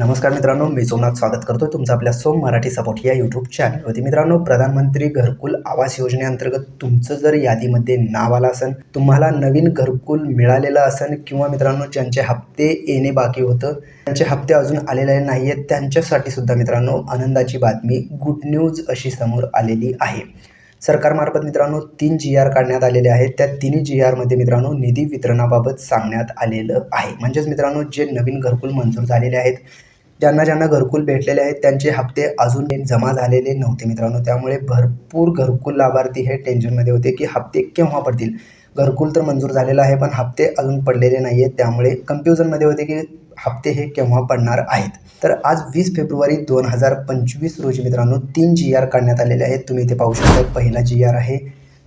नमस्कार मित्रांनो मी सोमनाथ स्वागत करतो तुमचं आपल्या सोम मराठी सपोर्ट या यूट्यूब चॅनलवरती मित्रांनो प्रधानमंत्री घरकुल आवास योजनेअंतर्गत तुमचं जर यादीमध्ये नाव आलं असेल तुम्हाला नवीन घरकुल मिळालेलं असेल किंवा मित्रांनो ज्यांचे हप्ते येणे बाकी होतं त्यांचे हप्ते अजून आलेले नाही आहेत त्यांच्यासाठी सुद्धा मित्रांनो आनंदाची बातमी गुड न्यूज अशी समोर आलेली आहे. सरकारमार्फत मित्रांनो तीन जी आर काढण्यात आलेले आहेत. त्या तिन्ही जी आरमध्ये मित्रांनो निधी वितरणाबाबत सांगण्यात आलेलं आहे. म्हणजेच मित्रांनो जे नवीन घरकुल मंजूर झालेले आहेत ज्यांना ज्यांना घरकुल भेटलेले आहेत त्यांचे हप्ते अजून जमा झालेले नव्हते मित्रांनो. त्यामुळे भरपूर घरकुल लाभार्थी हे टेन्शनमध्ये होते की हप्ते केव्हा पडतील? घरकुल तर मंजूर झालेला आहे पण हप्ते अजून पडलेले नाही आहेत त्यामुळे कन्फ्युजनमध्ये होते की हप्ते हे केव्हा पडणार आहेत? तर आज वीस फेब्रुवारी दोन हजार पंचवीस रोजी मित्रांनो तीन जी आर काढण्यात आलेले आहेत. तुम्ही इथे पाहू शकता पहिला जी आर आहे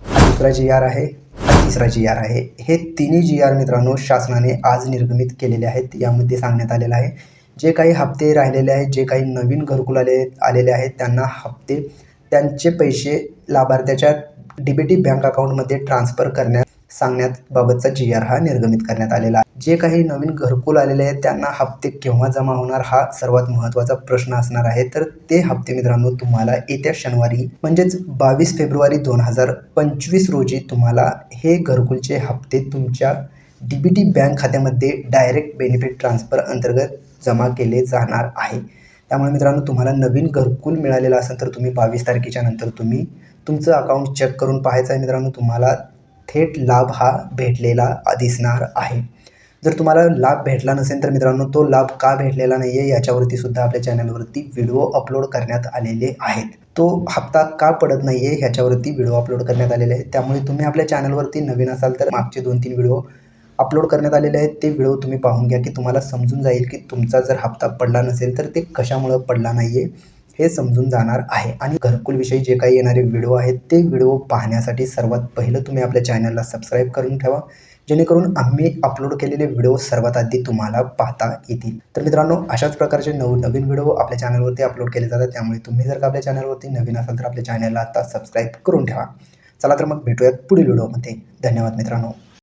दुसरा जी आर आहे तिसरा जी आर आहे. हे तिन्ही जी आर मित्रांनो शासनाने आज निर्गमित केलेले आहेत यामध्ये सांगण्यात आलेलं आहे. जे काही हप्ते राहिलेले आहेत जे काही नवीन घरकुल आले आलेले आहेत त्यांना हप्ते त्यांचे पैसे लाभार्थ्याच्या डी बी टी बँक अकाउंटमध्ये ट्रान्सफर करण्यात सांगण्यात बाबतचा जी आर हा निर्गमित करण्यात आलेला आहे. जे काही नवीन घरकुल आलेले आहेत त्यांना हप्ते केव्हा जमा होणार हा सर्वात महत्त्वाचा प्रश्न असणार आहे. तर ते हप्ते मित्रांनो तुम्हाला येत्या शनिवारी म्हणजेच बावीस फेब्रुवारी दोन हजार पंचवीस रोजी तुम्हाला हे घरकुलचे हप्ते तुमच्या डी बी टी बँक खात्यामध्ये डायरेक्ट बेनिफिट ट्रान्सफर अंतर्गत जमा केले जाणार आहे. त्यामुळे मित्रांनो तुम्हाला नवीन घरकुल मिळालेलं असेल तर तुम्ही बावीस तारखेच्या नंतर तुम्ही तुमचं अकाउंट चेक करून पाहायचं आहे मित्रांनो तुम्हाला थेट लाभ हा भेटलेला दिसणार आहे. जर तुम्हाला लाभ भेटला नसेल तर मित्रांनो तो लाभ का भेटलेला नाही आहे याच्यावरती सुद्धा आपल्या चॅनलवरती व्हिडिओ अपलोड करण्यात आलेले आहेत. तो हप्ता का पडत नाही आहे ह्याच्यावरती व्हिडिओ अपलोड करण्यात आलेले आहेत. त्यामुळे तुम्ही आपल्या चॅनलवरती नवीन असाल तर मागचे दोन तीन व्हिडिओ अपलोड करण्यात आलेले आहेत ते व्हिडिओ तुम्ही पाहून घ्या की तुम्हाला समजून जाईल की तुमचा जर हप्ता पडला नसेल तर ते कशामुळं पडला नाही आहे हे समजून जाणार आहे. आणि घरकुलविषयी जे काही येणारे व्हिडिओ आहेत ते व्हिडिओ पाहण्यासाठी सर्वात पहिलं तुम्ही आपल्या चॅनलला सबस्क्राईब करून ठेवा. जेणेकरून आम्ही अपलोड केलेले व्हिडिओ सर्वात आधी तुम्हाला पाहता येतील. तर मित्रांनो अशाच प्रकारचे नव नवीन व्हिडिओ आपल्या चॅनलवरती अपलोड केले जातात. त्यामुळे तुम्ही जर का आपल्या चॅनलवरती नवीन असाल तर आपल्या चॅनलला आता सबस्क्राईब करून ठेवा. चला तर मग भेटूयात पुढील व्हिडिओमध्ये धन्यवाद मित्रांनो.